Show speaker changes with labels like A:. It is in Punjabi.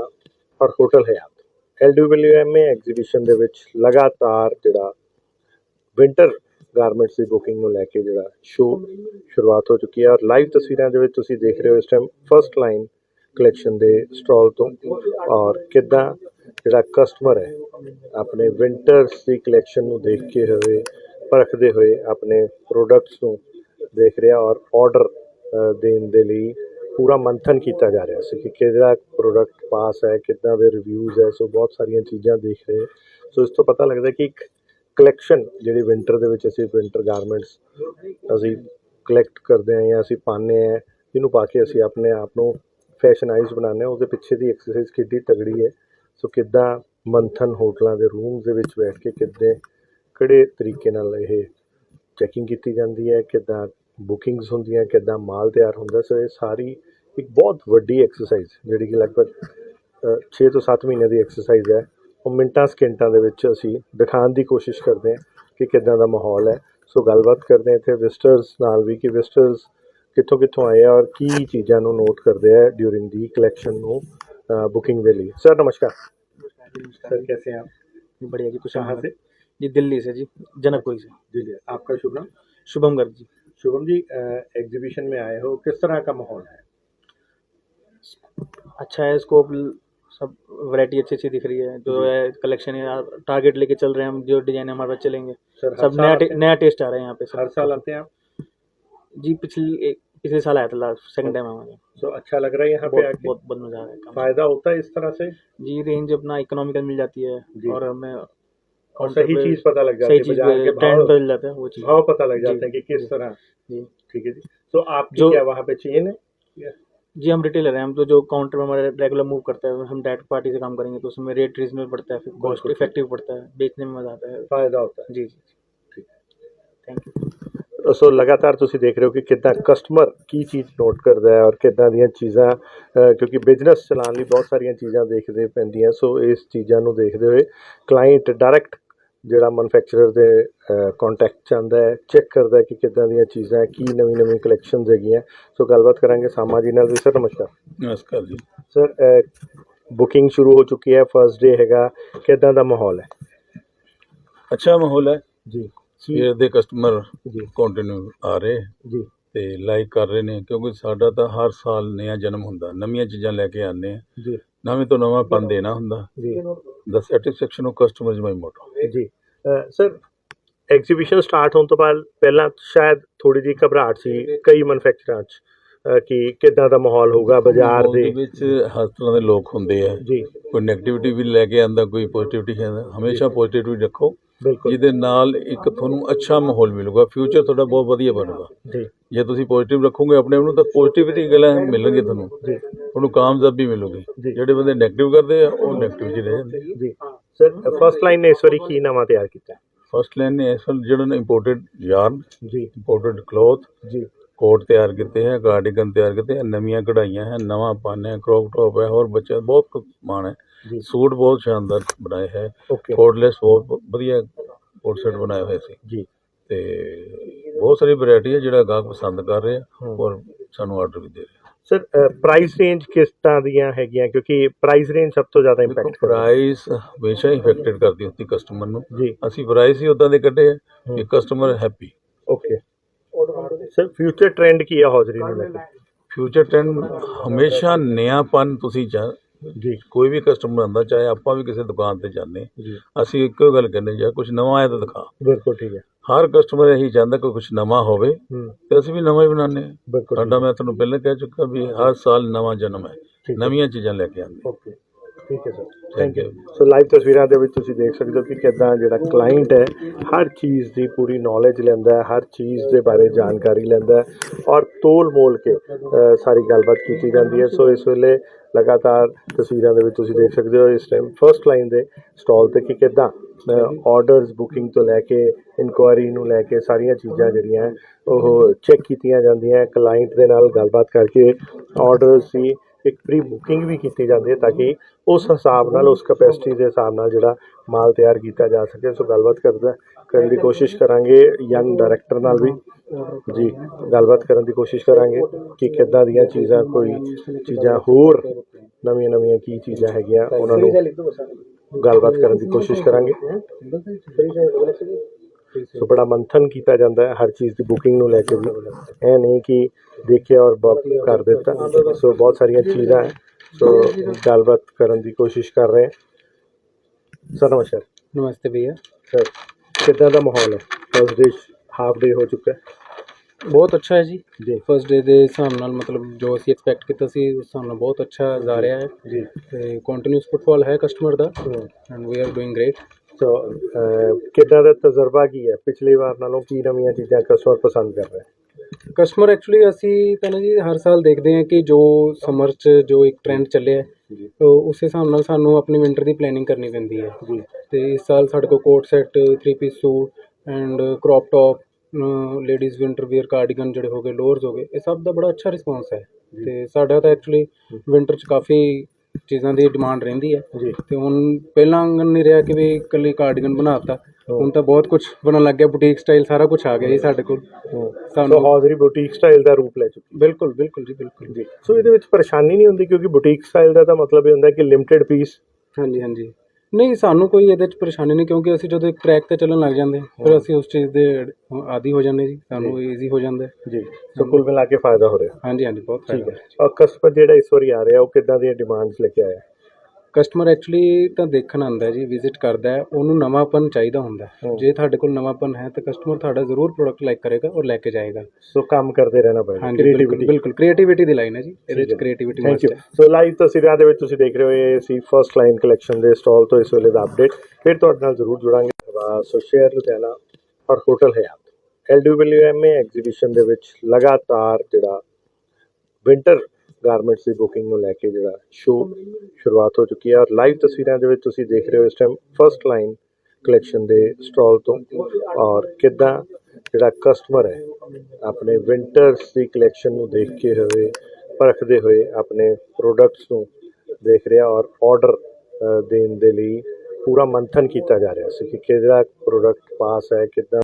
A: ਜਿਹੜਾ ਔਰ ਹੋਟਲ ਹਯਾਤ ਐਲਡਬਲਯੂਐਮਏ ਐਗਜ਼ੀਬਿਸ਼ਨ ਦੇ ਵਿੱਚ ਲਗਾਤਾਰ ਜਿਹੜਾ ਵਿੰਟਰ ਗਾਰਮੈਂਟਸ ਦੀ ਬੁਕਿੰਗ ਨੂੰ ਲੈ ਕੇ ਜਿਹੜਾ ਸ਼ੋਅ ਸ਼ੁਰੂਆਤ ਹੋ ਚੁੱਕੀ ਹੈ ਔਰ ਲਾਈਵ ਤਸਵੀਰਾਂ ਦੇ ਵਿੱਚ ਤੁਸੀਂ ਦੇਖ ਰਹੇ ਹੋ ਇਸ ਟਾਈਮ ਫਰਸਟ ਲਾਈਨ ਕਲੈਕਸ਼ਨ ਦੇ ਸਟਾਲ ਤੋਂ। ਔਰ ਕਿੱਦਾਂ ਜਿਹੜਾ ਕਸਟਮਰ ਹੈ, ਆਪਣੇ ਵਿੰਟਰਸ ਦੀ ਕਲੈਕਸ਼ਨ ਨੂੰ ਦੇਖ ਕੇ ਹੋਏ, ਪਰਖਦੇ ਹੋਏ ਆਪਣੇ ਪ੍ਰੋਡਕਟਸ ਨੂੰ ਦੇਖ ਰਿਹਾ ਔਰ ਆਰਡਰ ਦੇਣ ਦੇ ਲਈ ਪੂਰਾ ਮੰਥਨ ਕੀਤਾ ਜਾ ਰਿਹਾ ਸੀ ਕਿ ਕਿਹੜਾ ਪ੍ਰੋਡਕਟ ਪਾਸ ਹੈ, ਕਿੱਦਾਂ ਦੇ ਰਿਵਿਊਜ਼ ਹੈ ਸੋ ਬਹੁਤ ਸਾਰੀਆਂ ਚੀਜ਼ਾਂ ਦੇਖ ਰਹੇ ਸੋ ਇਸ ਤੋਂ ਪਤਾ ਲੱਗਦਾ ਕਿ ਇੱਕ ਕਲੈਕਸ਼ਨ ਜਿਹੜੀ ਵਿੰਟਰ ਦੇ ਵਿੱਚ ਅਸੀਂ ਵਿੰਟਰ ਗਾਰਮੈਂਟਸ ਅਸੀਂ ਕਲੈਕਟ ਕਰਦੇ ਹਾਂ ਜਾਂ ਅਸੀਂ ਪਾਉਂਦੇ ਹਾਂ, ਜਿਹਨੂੰ ਪਾ ਕੇ ਅਸੀਂ ਆਪਣੇ ਆਪ ਨੂੰ ਫੈਸ਼ਨਾਈਜ਼ ਬਣਾਉਂਦੇ ਹਾਂ, ਉਹਦੇ ਪਿੱਛੇ ਦੀ ਐਕਸਰਸਾਈਜ਼ ਕਿੱਡੀ ਤਗੜੀ ਹੈ। ਸੋ ਕਿੱਦਾਂ ਮੰਥਨ ਹੋਟਲਾਂ ਦੇ ਰੂਮਸ ਦੇ ਵਿੱਚ ਬੈਠ ਕੇ ਕਿੱਦਾਂ, ਕਿਹੜੇ ਤਰੀਕੇ ਨਾਲ ਇਹ ਚੈਕਿੰਗ ਕੀਤੀ ਜਾਂਦੀ ਹੈ, ਕਿੱਦਾਂ ਬੁਕਿੰਗਸ ਹੁੰਦੀਆਂ ਕਿੱਦਾਂ ਮਾਲ ਤਿਆਰ ਹੁੰਦਾ ਸੋ ਇਹ ਸਾਰੀ ਇੱਕ ਬਹੁਤ ਵੱਡੀ ਐਕਸਰਸਾਈਜ਼ ਜਿਹੜੀ ਕਿ ਲਗਭਗ 6 ਤੋਂ 7 ਮਹੀਨੇ ਦੀ ਐਕਸਰਸਾਈਜ਼ ਹੈ। ਉਹ ਮਿੰਟਾਂ ਸਕਿੰਟਾਂ ਦੇ ਵਿੱਚ ਅਸੀਂ ਦਿਖਾਉਣ ਦੀ ਕੋਸ਼ਿਸ਼ ਕਰਦੇ ਹਾਂ ਕਿ ਕਿੱਦਾਂ ਦਾ ਮਾਹੌਲ ਹੈ। ਸੋ ਗੱਲਬਾਤ ਕਰਦੇ ਹਾਂ ਇੱਥੇ ਵਿਜ਼ਟਰਸ ਨਾਲ ਵੀ ਕਿ ਵਿਜ਼ਟਰਸ ਕਿੱਥੋਂ ਕਿੱਥੋਂ ਆਏ ਆ ਔਰ ਕੀ ਚੀਜ਼ਾਂ ਨੂੰ ਨੋਟ ਕਰਦੇ ਆ ਡਿਊਰਿੰਗ ਦੀ ਕਲੈਕਸ਼ਨ ਨੂੰ ਬੁਕਿੰਗ ਦੇ ਲਈ। ਸਰ ਨਮਸਕਾਰ। सर कैसे हैं आप
B: बढ़िया जी कुछ
A: कहाँ से
B: जी ਜੀ से जी जनकपुरी ਜੀ
A: दिल्ली आपका शुभ नाम
B: शुभम
A: शुभम जी एग्जीबिशन में आए हो किस तरह का माहौल है?
B: अच्छा है स्कोप सब वैरायटी अच्छी अच्छी दिख रही है जो है कलेक्शन है टारगेट लेके चल रहे हैं हम जो डिज़ाइन हमारे पास चलेंगे।
A: सर
B: सब नया? नया टेस्ट आ रहा है यहाँ पे
A: हर साल आते हैं आप?
B: जी पिछली पिछले साल आया था लास्ट सेकंड टाइम हमारा
A: तो अच्छा लग रहा है यहाँ पे
B: बहुत बहुत मज़ा आ रहा है
A: फ़ायदा होता है इस तरह से?
B: जी रेंज अपना इकोनॉमिकल मिल जाती है और हमें
A: और सही चीज पता लग जाती
B: सही
A: है
B: चीज
A: बाजार के
B: ट्रेंड
A: भाव
B: बदल जाता है वो चीज
A: भाव पता लग
B: जी,
A: जाते हैं कि किस
B: जी,
A: तरह
B: जी
A: ठीक है जी तो आपकी
B: जो-
A: क्या वहाँ पे चेन है
B: जी हम रिटेलर हैं हम तो जो काउंटर में हमारे रेगुलर मूव करता है हम डायरेक्ट पार्टी से काम करेंगे तो उसमें रेट रीजनेबल पड़ता है फिर कॉस्ट
A: बिल्कुल।
B: इफेक्टिव पड़ता है बेचने में मजा आता है
A: फायदा होता
B: जी जी
A: ठीक
B: थैंक यू
A: ਹੈ ਸੋ ਲਗਾਤਾਰ ਤੁਸੀਂ ਦੇਖ ਰਹੇ ਹੋ ਕਿ ਕਿੱਦਾਂ ਕਸਟਮਰ ਕੀ ਚੀਜ਼ ਨੋਟ ਕਰਦਾ ਹੈ ਔਰ ਕਿੱਦਾਂ ਦੀਆਂ ਚੀਜ਼ਾਂ ਅ, ਕਿਉਂਕਿ ਬਿਜ਼ਨਸ ਚਲਾਉਣ ਲਈ ਬਹੁਤ ਸਾਰੀਆਂ ਚੀਜ਼ਾਂ ਦੇਖਦੇ ਪੈਂਦੀਆਂ ਸੋ ਇਸ ਚੀਜ਼ਾਂ ਨੂੰ ਦੇਖਦੇ ਹੋਏ ਕਲਾਇੰਟ ਡਾਇਰੈਕਟ ਜਿਹੜਾ ਮੈਨੂਫੈਕਚਰਰ ਦੇ ਕੰਟੈਕਟ ਚ ਆਉਂਦਾ ਹੈ ਚੈੱਕ ਕਰਦਾ ਹੈ ਕਿ ਕਿੱਦਾਂ ਦੀਆਂ ਚੀਜ਼ਾਂ ਕੀ ਨਵੀਂ ਨਵੀਂ ਕਲੈਕਸ਼ਨਸ ਹੈਗੀਆਂ। ਸੋ ਗੱਲਬਾਤ ਕਰਾਂਗੇ ਸਾਮਾ ਜੀ ਨਾਲ ਵੀ। ਸਰ ਨਮਸਕਾਰ।
C: ਨਮਸਕਾਰ ਜੀ।
A: ਸਰ ਬੁਕਿੰਗ ਸ਼ੁਰੂ ਹੋ ਚੁੱਕੀ ਹੈ ਫਰਸਟ ਡੇ ਹੈਗਾ। ਕਿੱਦਾਂ ਦਾ ਮਾਹੌਲ ਹੈ?
C: ਅੱਛਾ ਮਾਹੌਲ ਹੈ।
A: ਜੀ।
C: ਸਵੇਰ ਦੇ ਕਸਟਮਰ
A: ਜੀ।
C: ਕੰਟੀਨਿਊ ਆ ਰਹੇ।
A: ਜੀ।
C: ਤੇ ਲਾਈਕ ਕਰ ਰਹੇ ਨੇ ਕਿਉਂਕਿ ਸਾਡਾ ਤਾਂ ਹਰ ਸਾਲ ਨਵਾਂ ਜਨਮ ਹੁੰਦਾ। ਨਵੀਆਂ ਚੀਜ਼ਾਂ ਲੈ ਕੇ ਆਉਂਦੇ ਆ।
A: ਜੀ।
C: ਨਵੇਂ ਤੋਂ ਨਵਾਂ ਪਨ ਦੇਣਾ ਹੁੰਦਾ।
A: ਜੀ।
C: ਦਾ satisfaction of customer is my motto
A: ਜੀ ਸਰ ਐਗਜ਼ੀਬਿਸ਼ਨ ਸਟਾਰਟ ਹੋਣ ਤੋਂ ਬਾਅਦ ਪਹਿਲਾਂ ਸ਼ਾਇਦ ਥੋੜੀ ਜਿਹੀ ਘਬਰਾਹਟ ਸੀ ਕਈ ਮੈਨੂਫੈਕਚਰਰਾਂ 'ਚ ਕਿ ਕਿੱਦਾਂ ਦਾ ਮਾਹੌਲ ਹੋਊਗਾ ਬਾਜ਼ਾਰ ਦੇ
C: ਵਿੱਚ ਹਰ ਤਰ੍ਹਾਂ ਦੇ ਲੋਕ ਹੁੰਦੇ ਆ
A: ਜੀ
C: ਕੋਈ ਨੈਗੇਟਿਵਿਟੀ ਵੀ ਲੈ ਕੇ ਆਂਦਾ ਕੋਈ ਪੋਜ਼ਿਟਿਵਿਟੀ ਹੈ ਹਮੇਸ਼ਾ ਪੋਜ਼ਿਟਿਵਿਟੀ ਰੱਖੋ ਜਿਹਦੇ ਨਾਲ ਇੱਕ ਤੁਹਾਨੂੰ ਅੱਛਾ ਮਾਹੌਲ ਮਿਲੂਗਾ ਫਿਊਚਰ ਤੁਹਾਡਾ ਬਹੁਤ ਵਧੀਆ ਬਣੂਗਾ।
A: ਜੀ।
C: ਜੇ ਤੁਸੀਂ ਪੋਜ਼ਿਟਿਵ ਰੱਖੋਗੇ ਆਪਣੇ ਆਪ ਨੂੰ ਤਾਂ ਪੋਜ਼ਿਟਿਵਿਟੀ ਗੱਲਾਂ ਮਿਲਣਗੇ ਤੁਹਾਨੂੰ।
A: ਜੀ।
C: ਤੁਹਾਨੂੰ ਕਾਮਯਾਬੀ ਮਿਲੂਗੀ। ਜਿਹੜੇ ਬੰਦੇ 네ਗੇਟਿਵ ਕਰਦੇ ਆ ਉਹ 네ਗੇਟਿਵ 'ਚ ਹੀ ਰਹਿ ਜਾਂਦੇ
A: ਜੀ। ਸਰ ਫਸਟ ਲਾਈਨ ਨੇ ਇਸ ਵਾਰੀ ਕੀ ਨਵਾਂ ਤਿਆਰ ਕੀਤਾ?
C: ਫਸਟ ਲਾਈਨ ਨੇ ਇਸ ਵਾਰ ਜਿਹੜਾ ਨਾ ਇੰਪੋਰਟਡ ਯਾਰਨ
A: ਜੀ।
C: ਇੰਪੋਰਟਡ ਕਲੋਥ
A: ਜੀ।
C: ਕੋਟ ਤਿਆਰ ਕੀਤੇ ਹੈ ਕਾਰਡੀਗਨ ਤਿਆਰ ਕੀਤੇ ਹੈ ਨਵੀਆਂ ਕਢਾਈਆਂ ਹੈ ਨਵਾਂ ਪਨ ਹੈ ਕ੍ਰੌਪ ਟੌਪ ਹੈ ਹੋਰ ਬੱਚੇ ਬਹੁਤ ਕੁਝ ਸਮਾਨ ਹੈ। ਸੂਟ ਬਹੁਤ ਸ਼ਾਨਦਾਰ ਬਣਾਏ ਹੈ। ਕੋਟਲੈਸ ਬਹੁਤ ਵਧੀਆ ਕੋਟ ਸੈਟ ਬਣਾਏ ਹੋਏ ਸੀ।
A: ਜੀ।
C: ਤੇ ਬਹੁਤ ਸਾਰੀ ਵੈਰਾਈਟੀ ਹੈ ਜਿਹੜਾ ਗਾਹਕ ਪਸੰਦ ਕਰ ਰਹੇ। ਔਰ ਸਾਨੂੰ ਆਰਡਰ ਵੀ ਦੇ ਰਹੇ
A: ਸਰ ਪ੍ਰਾਈਸ ਰੇਂਜ ਕਿਸ ਤਰ੍ਹਾਂ ਦੀਆਂ ਹੈਗੀਆਂ? ਕਿਉਂਕਿ ਪ੍ਰਾਈਸ ਰੇਂਜ ਸਭ ਤੋਂ ਜ਼ਿਆਦਾ ਇੰਪੈਕਟ ਕਰਦਾ
C: ਪ੍ਰਾਈਸ ਹਮੇਸ਼ਾ ਇਫੈਕਟਡ ਕਰਦੀ ਹੁੰਦੀ ਕਸਟਮਰ ਨੂੰ।
A: ਜੀ।
C: ਅਸੀਂ ਪ੍ਰਾਈਸ ਹੀ ਉਦਾਂ ਦੇ ਕੱਢੇ ਕਿ। Customer happy
A: okay sir future trend ਕੀ ਹੈ ਹੌਜ਼ਰੀ ਨੂੰ ਲੈ ਕੇ?
C: ਫਿਊਚਰ ਟ੍ਰੈਂਡ ਹਮੇਸ਼ਾ ਨਿਆਪਨ ਤੁਸੀਂ
A: ਜੀ
C: ਕੋਈ ਵੀ ਕਸਟਮਰ ਆਉਂਦਾ ਚਾਹੇ ਆਪਾਂ ਵੀ ਕਿਸੇ ਦੁਕਾਨ ਤੇ ਜਾਂਦੇ
A: ਜੀ।
C: ਅਸੀਂ ਇੱਕੋ ਗੱਲ ਕਹਿੰਦੇ ਜਾਂ ਕੁਝ ਨਵਾਂ ਆਇਆ ਤਾਂ ਦਿਖਾ।
A: ਬਿਲਕੁਲ ਠੀਕ ਹੈ।
C: ਹਰ ਕਸਟਮਰ ਇਹੀ ਚਾਹੁੰਦਾ ਕਿ ਕੁਝ ਨਵਾਂ ਹੋਵੇ
A: ਹੂੰ।
C: ਤੇ ਅਸੀਂ ਵੀ ਨਵਾਂ ਹੀ ਬਣਾਉਂਦੇ ਹਾਂ।
A: ਬਿਲਕੁਲ
C: ਸਾਡਾ ਮੈਂ ਤੁਹਾਨੂੰ ਪਹਿਲਾਂ ਕਹਿ ਚੁੱਕਾ ਵੀ ਹਰ ਸਾਲ ਨਵਾਂ ਜਨਮ ਹੈ।
A: ਹੈ।
C: ਨਵੀਆਂ ਚੀਜ਼ਾਂ ਲੈ ਕੇ ਆਉਂਦੇ
A: ਓਕੇ। ਠੀਕ ਹੈ sir.
C: Thank you.
A: So live ਤਸਵੀਰਾਂ ਦੇ ਵਿੱਚ ਤੁਸੀਂ ਦੇਖ ਸਕਦੇ ਹੋ ਕਿ ਕਿੱਦਾਂ ਜਿਹੜਾ ਕਲਾਇੰਟ ਹੈ ਹਰ ਚੀਜ਼ ਦੀ ਪੂਰੀ ਨੌਲੇਜ ਲੈਂਦਾ ਹੈ ਹਰ ਚੀਜ਼ ਦੇ ਬਾਰੇ ਜਾਣਕਾਰੀ ਲੈਂਦਾ ਹੈ ਔਰ ਤੋਲ ਮੋਲ ਕੇ ਸਾਰੀ ਗੱਲਬਾਤ ਕੀਤੀ ਜਾਂਦੀ ਹੈ। ਸੋ ਇਸ ਵੇਲੇ ਲਗਾਤਾਰ ਤਸਵੀਰਾਂ ਦੇ ਵਿੱਚ ਤੁਸੀਂ ਦੇਖ ਸਕਦੇ ਹੋ ਇਸ ਟਾਈਮ ਫਰਸਟ ਲਾਈਨ ਦੇ ਸਟਾਲ ਤੇ ਕਿ ਕਿੱਦਾਂ ਆਰਡਰਸ ਬੁਕਿੰਗ ਤੋਂ ਲੈ ਕੇ ਇਨਕੁਆਇਰੀ ਨੂੰ ਲੈ ਕੇ ਸਾਰੀਆਂ ਚੀਜ਼ਾਂ ਜਿਹੜੀਆਂ ਉਹ ਚੈੱਕ ਕੀਤੀਆਂ ਜਾਂਦੀਆਂ ਕਲਾਇੰਟ ਦੇ ਨਾਲ ਗੱਲਬਾਤ ਕਰਕੇ ਆਰਡਰਸ ਦੀ ਇੱਕ ਪ੍ਰੀ ਬੁਕਿੰਗ ਵੀ ਕੀਤੀ ਜਾਂਦੀ ਹੈ ਤਾਂ ਕਿ ਉਸ ਹਿਸਾਬ ਨਾਲ, ਉਸ ਕੈਪੈਸਿਟੀ ਦੇ ਹਿਸਾਬ ਨਾਲ ਜਿਹੜਾ ਮਾਲ ਤਿਆਰ ਕੀਤਾ ਜਾ ਸਕੇ। ਸੋ ਗੱਲਬਾਤ ਕਰਦਾ ਕਰਨ ਦੀ ਕੋਸ਼ਿਸ਼ ਕਰਾਂਗੇ ਯੰਗ ਡਾਇਰੈਕਟਰ ਨਾਲ ਵੀ। ਜੀ, ਗੱਲਬਾਤ ਕਰਨ ਦੀ ਕੋਸ਼ਿਸ਼ ਕਰਾਂਗੇ ਕਿ ਕਿੱਦਾਂ ਦੀਆਂ ਚੀਜ਼ਾਂ, ਕੋਈ ਚੀਜ਼ਾਂ ਹੋਰ, ਨਵੀਆਂ ਨਵੀਆਂ ਕੀ ਚੀਜ਼ਾਂ ਹੈਗੀਆਂ, ਉਹਨਾਂ ਨੂੰ ਗੱਲਬਾਤ ਕਰਨ ਦੀ ਕੋਸ਼ਿਸ਼ ਕਰਾਂਗੇ। ਸੋ ਬੜਾ ਮੰਥਨ ਕੀਤਾ ਜਾਂਦਾ ਹੈ ਹਰ ਚੀਜ਼ ਦੀ ਬੁਕਿੰਗ ਨੂੰ ਲੈ ਕੇ ਵੀ। ਇਹ ਨਹੀਂ ਕਿ ਦੇਖਿਆ ਔਰ ਬੁੱਕ ਕਰ ਦਿੱਤਾ। ਸੋ ਬਹੁਤ ਸਾਰੀਆਂ ਚੀਜ਼ਾਂ ਹੈ। ਸੋ ਗੱਲਬਾਤ ਕਰਨ ਦੀ ਕੋਸ਼ਿਸ਼ ਕਰ ਰਹੇ ਹਾਂ। ਸਰ ਨਮਸਕਾਰ।
B: ਨਮਸਤੇ ਭਈਆ।
A: ਸਰ ਕਿੱਦਾਂ ਦਾ ਮਾਹੌਲ ਹੈ? ਫਸਟ ਡੇ ਹਾਫ ਡੇ ਹੋ ਚੁੱਕਾ
B: ਬਹੁਤ ਅੱਛਾ ਹੈ ਜੀ।
A: ਜੀ।
B: ਫਸਟ ਡੇ ਦੇ ਹਿਸਾਬ ਨਾਲ ਮਤਲਬ ਜੋ ਅਸੀਂ ਐਕਸਪੈਕਟ ਕੀਤਾ ਸੀ ਉਸ ਹਿਸਾਬ ਨਾਲ ਬਹੁਤ ਅੱਛਾ ਜਾ ਰਿਹਾ ਹੈ।
A: ਜੀ।
B: ਤੇ ਕੰਟੀਨਿਊਸ ਫੁੱਟਬਾਲ ਹੈ customer the. And we are doing great
A: so ਕਿੱਦਾਂ ਦਾ ਤਜਰਬਾ ਕੀ ਹੈ? ਪਿਛਲੀ ਵਾਰ ਨਾਲੋਂ ਕੀ ਨਵੀਆਂ ਚੀਜ਼ਾਂ ਕਸਟਮਰ ਪਸੰਦ ਕਰ ਰਹੇ?
B: ਕਸਟਮਰ ਐਕਚੁਅਲੀ ਅਸੀਂ ਤਾਂ ਜੀ ਹਰ ਸਾਲ ਦੇਖਦੇ ਹਾਂ ਕਿ ਜੋ ਸਮਰ 'ਚ ਜੋ ਇੱਕ ਟ੍ਰੈਂਡ ਚੱਲਿਆ ਤੋ ਉਸ ਹਿਸਾਬ ਨਾਲ ਸਾਨੂੰ ਆਪਣੀ ਵਿੰਟਰ ਦੀ ਪਲੈਨਿੰਗ ਕਰਨੀ ਪੈਂਦੀ ਹੈ।
A: ਜੀ।
B: ਤੇ ਇਸ ਸਾਲ ਸਾਡੇ ਕੋਲ coat set 3 piece suit and crop top ladies winter wear cardigan ਜਿਹੜੇ ਹੋ ਗਏ ਲੋਅਰਸ ਹੋ ਗਏ ਇਹ ਸਭ ਦਾ ਬੜਾ ਅੱਛਾ ਰਿਸਪੌਂਸ ਹੈ। ਤੇ ਸਾਡਾ ਤਾਂ ਐਕਚੁਅਲੀ ਵਿੰਟਰ 'ਚ ਕਾਫੀ ਚੀਜ਼ਾਂ ਦੀ ਡਿਮਾਂਡ ਰਹਿੰਦੀ ਹੈ
A: ਜੀ।
B: ਤੇ ਹੁਣ ਪਹਿਲਾਂ ਨਹੀਂ ਰਿਹਾ ਕਿ ਵੀ ਇਕੱਲੀ ਕਾਰਡੀਗਨ ਬਣਾਤਾ ਹੁਣ ਤਾਂ ਬਹੁਤ ਕੁਝ ਬਣਨ ਲੱਗ ਗਿਆ। ਬੁਟੀਕ ਸਟਾਈਲ ਸਾਰਾ ਕੁਝ ਆ ਗਿਆ ਜੀ ਸਾਡੇ ਕੋਲ।
A: ਸੋ
B: ਸਾਨੂੰ
A: ਹੌਜ਼ਰੀ ਬੁਟੀਕ ਸਟਾਈਲ ਦਾ ਰੂਪ ਲੈ ਚੁੱਕੀ
B: ਬਿਲਕੁਲ ਬਿਲਕੁਲ ਜੀ ਬਿਲਕੁਲ।
A: ਜੀ। ਸੋ ਇਹਦੇ ਵਿੱਚ ਪਰੇਸ਼ਾਨੀ ਨਹੀਂ ਹੁੰਦੀ ਕਿਉਂਕਿ ਬੁਟੀਕ ਸਟਾਈਲ ਦਾ ਤਾਂ ਮਤਲਬ ਇਹ ਹੁੰਦਾ ਕਿ ਲਿਮਟਿਡ ਪੀਸ
B: ਹਾਂਜੀ ਹਾਂਜੀ। ਨਹੀਂ ਸਾਨੂੰ ਕੋਈ ਇਹਦੇ 'ਚ ਪਰੇਸ਼ਾਨੀ ਨਹੀਂ ਕਿਉਂਕਿ ਅਸੀਂ ਜਦੋਂ ਇੱਕ ਟਰੈਕ ਤੇ ਚੱਲਣ ਲੱਗ ਜਾਂਦੇ ਹਾਂ, ਫਿਰ ਅਸੀਂ ਉਸ ਚੀਜ਼ ਦੇ ਆਦੀ ਹੋ ਜਾਂਦੇ ਜੀ ਸਾਨੂੰ ਈਜ਼ੀ ਹੋ ਜਾਂਦਾ। ਹੈ।
A: ਜੀ ਸੋ ਕੁੱਲ ਮਿਲਾ ਕੇ ਫਾਇਦਾ ਹੋ ਰਿਹਾ।
B: ਹਾਂਜੀ ਹਾਂਜੀ ਬਹੁਤ
A: ਠੀਕ ਹੈ। ਔਰ ਕਸਟਮਰ ਜਿਹੜਾ ਇਸ ਵਾਰੀ ਆ ਰਿਹਾ ਉਹ ਕਿੱਦਾਂ ਦੀਆਂ ਡਿਮਾਂਡਸ ਲੈ ਕੇ ਆਇਆ?
B: ਕਸਟਮਰ ਐਕਚੁਅਲੀ ਤਾਂ ਦੇਖਣ ਆਉਂਦਾ ਜੀ ਵਿਜ਼ਿਟ ਕਰਦਾ ਹੈ ਉਹਨੂੰ ਨਵਾਂਪਨ ਚਾਹੀਦਾ ਹੁੰਦਾ ਹੈ।
A: ਹਮ।
B: ਜੇ ਤੁਹਾਡੇ ਕੋਲ ਨਵਾਂਪਨ ਹੈ ਤਾਂ ਕਸਟਮਰ ਤੁਹਾਡਾ ਜ਼ਰੂਰ ਪ੍ਰੋਡਕਟ ਲਾਈਕ ਕਰੇਗਾ ਔਰ ਲੈ ਕੇ ਜਾਏਗਾ।
A: ਸੋ ਕੰਮ ਕਰਦੇ ਰਹਿਣਾ ਪਏਗਾ
B: ਹਾਂਜੀ ਬਿਲਕੁਲ
A: ਕ੍ਰੀਏਟੀਵਿਟੀ
B: ਬਿਲਕੁਲ ਕ੍ਰੀਏਟੀਵਿਟੀ ਦੀ ਲਾਈਨ ਹੈ ਜੀ ਇਹਦੇ
A: ਠੀਕ
B: ਵਿੱਚ
A: ਹੈ।
B: ਕ੍ਰੀਏਟੀਵਿਟੀ
A: ਥੈਂਕ ਯੂ
B: ਮਸਟ ਹੈ।
A: ਸੋ ਲਾਈਵ ਤਸਵੀਰਾਂ ਦੇ ਵਿੱਚ ਤੁਸੀਂ ਦੇਖ ਰਹੇ ਹੋ ਇਹ ਸੀ ਫਰਸਟ ਲਾਈਨ ਕਲੈਕਸ਼ਨ ਦੇ ਸਟਾਲ ਤੋਂ ਇਸ ਵੇਲੇ ਦਾ ਅਪਡੇਟ ਫਿਰ ਤੁਹਾਡੇ ਨਾਲ ਜ਼ਰੂਰ ਜੁੜਾਂਗੇ। ਸੋ ਸ਼ੇਅਰ ਲੁਧਿਆਣਾ ਔਰ ਹੋਟਲ ਹਯਾਤ। ਐਲਡਬਲਯੂਐਮਏ ਐਗਜ਼ੀਬਿਸ਼ਨ ਦੇ ਵਿੱਚ ਲਗਾਤਾਰ ਜਿਹੜਾ ਵਿੰਟਰ ਗਾਰਮੈਂਟਸ ਦੀ ਬੁਕਿੰਗ ਨੂੰ ਲੈ ਕੇ ਜਿਹੜਾ ਸ਼ੋਅ ਸ਼ੁਰੂਆਤ ਹੋ ਚੁੱਕੀ ਹੈ ਔਰ ਲਾਈਵ ਤਸਵੀਰਾਂ ਦੇ ਵਿੱਚ ਤੁਸੀਂ ਦੇਖ ਰਹੇ ਹੋ ਇਸ ਟਾਈਮ ਫਰਸਟ ਲਾਈਨ ਕਲੈਕਸ਼ਨ ਦੇ ਸਟਾਲ ਤੋਂ ਔਰ ਕਿੱਦਾਂ ਜਿਹੜਾ ਕਸਟਮਰ ਹੈ, ਆਪਣੇ ਵਿੰਟਰਸ ਦੀ ਕਲੈਕਸ਼ਨ ਨੂੰ ਦੇਖ ਕੇ ਹੋਏ, ਪਰਖਦੇ ਹੋਏ ਆਪਣੇ ਪ੍ਰੋਡਕਟਸ ਨੂੰ ਦੇਖ ਰਿਹਾ ਔਰ ਆਰਡਰ ਦੇਣ ਦੇ ਲਈ ਪੂਰਾ ਮੰਥਨ ਕੀਤਾ ਜਾ ਰਿਹਾ ਸੀ ਕਿ ਕਿਹੜਾ ਪ੍ਰੋਡਕਟ ਪਾਸ ਹੈ, ਕਿੱਦਾਂ